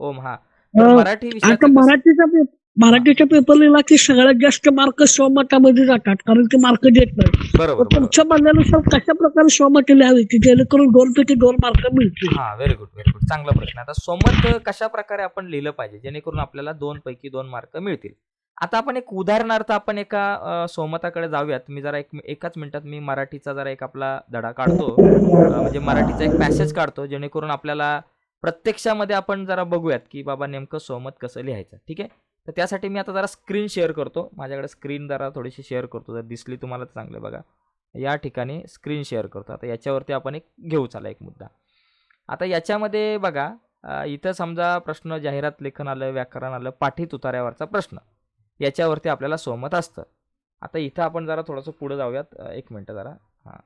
ओम हा. मराठी आता मराठीचा पेप- मराठीचा पेपर लिहिला की सगळ्यात जास्त मार्क स्वमतामध्ये जातात कारण ते मार्क देत नाही तुमच्या म्हणण्यानुसार कशा प्रकारे स्वमत लिहावी की जेणेकरून दोन पैकी दोन मार्क मिळतील? हा व्हेरी गुड व्हेरी गुड चांगला प्रश्न. आता सोमत कशा प्रकारे आपण लिहिलं पाहिजे जेणेकरून आपल्याला दोन पैकी दोन मार्क मिळतील? आता आपण एक उदाहरणार्थ आपण एका सोमताकडे जाऊयात. मी जरा एक एकाच मिनिटात मी मराठीचा जरा एक आपला धडा काढतो. म्हणजे मराठीचा एक पॅसेज काढतो जेणेकरून आपल्याला प्रत्यक्षामध्ये आपण जरा बघूयात की बाबा नेमकं सोमत कसं लिहायचं ठीक आहे? तर त्यासाठी मी आता जरा स्क्रीन शेअर करतो. माझ्याकडे स्क्रीन जरा थोडीशी शेअर करतो. जर दिसली तुम्हाला चांगलं बघा. या ठिकाणी स्क्रीन शेअर करतो. आता याच्यावरती आपण एक घेऊ चला एक मुद्दा. आता याच्यामध्ये बघा इथं समजा प्रश्न जाहिरात लेखन आलं व्याकरण आलं पाठीत उतार्यावरचा प्रश्न. याच्यावरती आपल्याला सहमत असतं. आता इथं आपण जरा थोडंसं पुढं जाऊयात. एक मिनटं जरा. हां.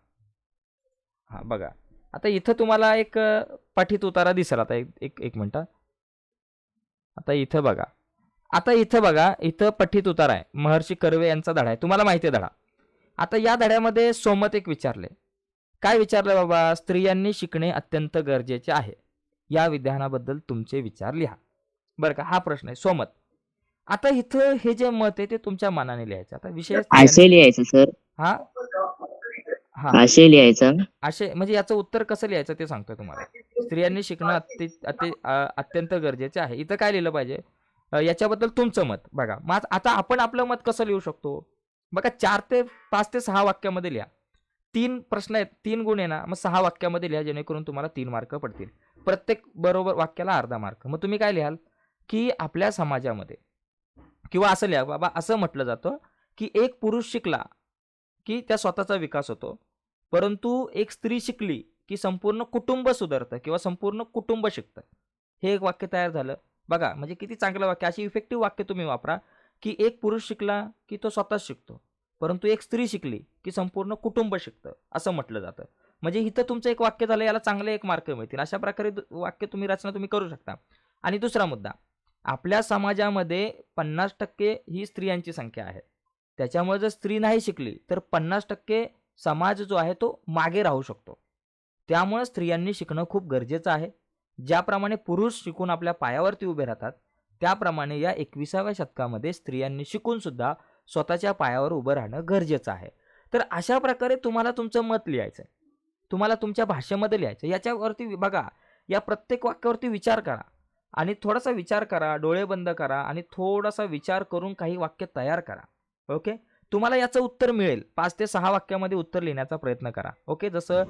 हां बघा. आता इथं तुम्हाला एक पाठीत उतारा दिसेल आता एक एक एक मिनटं. आता इथं बघा. आता इथं बघा इथं पठीत उतारा आहे. महर्षी कर्वे यांचा धडा आहे. तुम्हाला माहिती आहे धडा. आता या धड्यामध्ये सोमत एक विचारले. काय विचारलं बाबा? स्त्रियांनी शिकणे अत्यंत गरजेचे आहे. या विधानाबद्दल तुमचे विचार लिहा. बरं का? हा प्रश्न आहे. सोमत. आता इथं हे जे मत आहे ते तुमच्या मनाने लिहायचं. आता विषय लिहायचं सर. हा? असे लिहायचं? असे म्हणजे याचं उत्तर कसं लिहायचं ते सांगतोय तुम्हाला. स्त्रियांनी शिकणं अति अत्यंत गरजेचे आहे. इथं काय लिहिलं पाहिजे? याच्याबद्दल तुमचं मत बघा. मग आता आपण आपलं मत कसं लिहू शकतो? बघा चार ते पाच ते सहा वाक्यामध्ये लिहा. तीन प्रश्न आहेत तीन गुण आहे ना मग सहा वाक्यामध्ये लिहा जेणेकरून तुम्हाला तीन मार्क पडतील. प्रत्येक बरोबर वाक्याला अर्धा मार्क. मग तुम्ही काय लिहाल? की आपल्या समाजामध्ये किंवा असं लिहा बाबा असं म्हटलं जातं की एक पुरुष शिकला की त्या स्वतःचा विकास होतो. परंतु एक स्त्री शिकली की संपूर्ण कुटुंब सुधारतं किंवा संपूर्ण कुटुंब शिकतं. हे एक वाक्य तयार झालं. बघा म्हणजे किती चांगलं वाक्य अशी इफेक्टिव्ह वाक्य तुम्ही वापरा की एक पुरुष शिकला की तो स्वतःच शिकतो. परंतु एक स्त्री शिकली की संपूर्ण कुटुंब शिकतं असं म्हटलं जातं. म्हणजे इथं तुमचं एक वाक्य झालं याला चांगले एक मार्क मिळतील. अशा प्रकारे वाक्य तुम्ही रचना तुम्ही करू शकता. आणि दुसरा मुद्दा आपल्या समाजामध्ये पन्नास टक्के ही स्त्रियांची संख्या आहे. त्याच्यामुळे जर स्त्री नाही शिकली तर पन्नास टक्के समाज जो आहे तो मागे राहू शकतो. त्यामुळे स्त्रियांनी शिकणं खूप गरजेचं आहे. ज्याप्रमाणे पुरुष शिकून आपल्या पायावरती उभे राहतात त्याप्रमाणे या एकविसाव्या शतकामध्ये स्त्रियांनी शिकूनसुद्धा स्वतःच्या पायावर उभं राहणं गरजेचं आहे. तर अशा प्रकारे तुम्हाला तुमचं मत लिहायचं आहे तुम्हाला तुमच्या भाषेमध्ये लिहायचं आहे. याच्यावरती बघा या प्रत्येक वाक्यावरती विचार करा. आणि थोडासा विचार करा डोळे बंद करा आणि थोडासा विचार करून काही वाक्य तयार करा. ओके? तुम्हाला याचं उत्तर मिळेल. पाच ते सहा वाक्यामध्ये उत्तर लिहिण्याचा प्रयत्न करा. ओके? जसं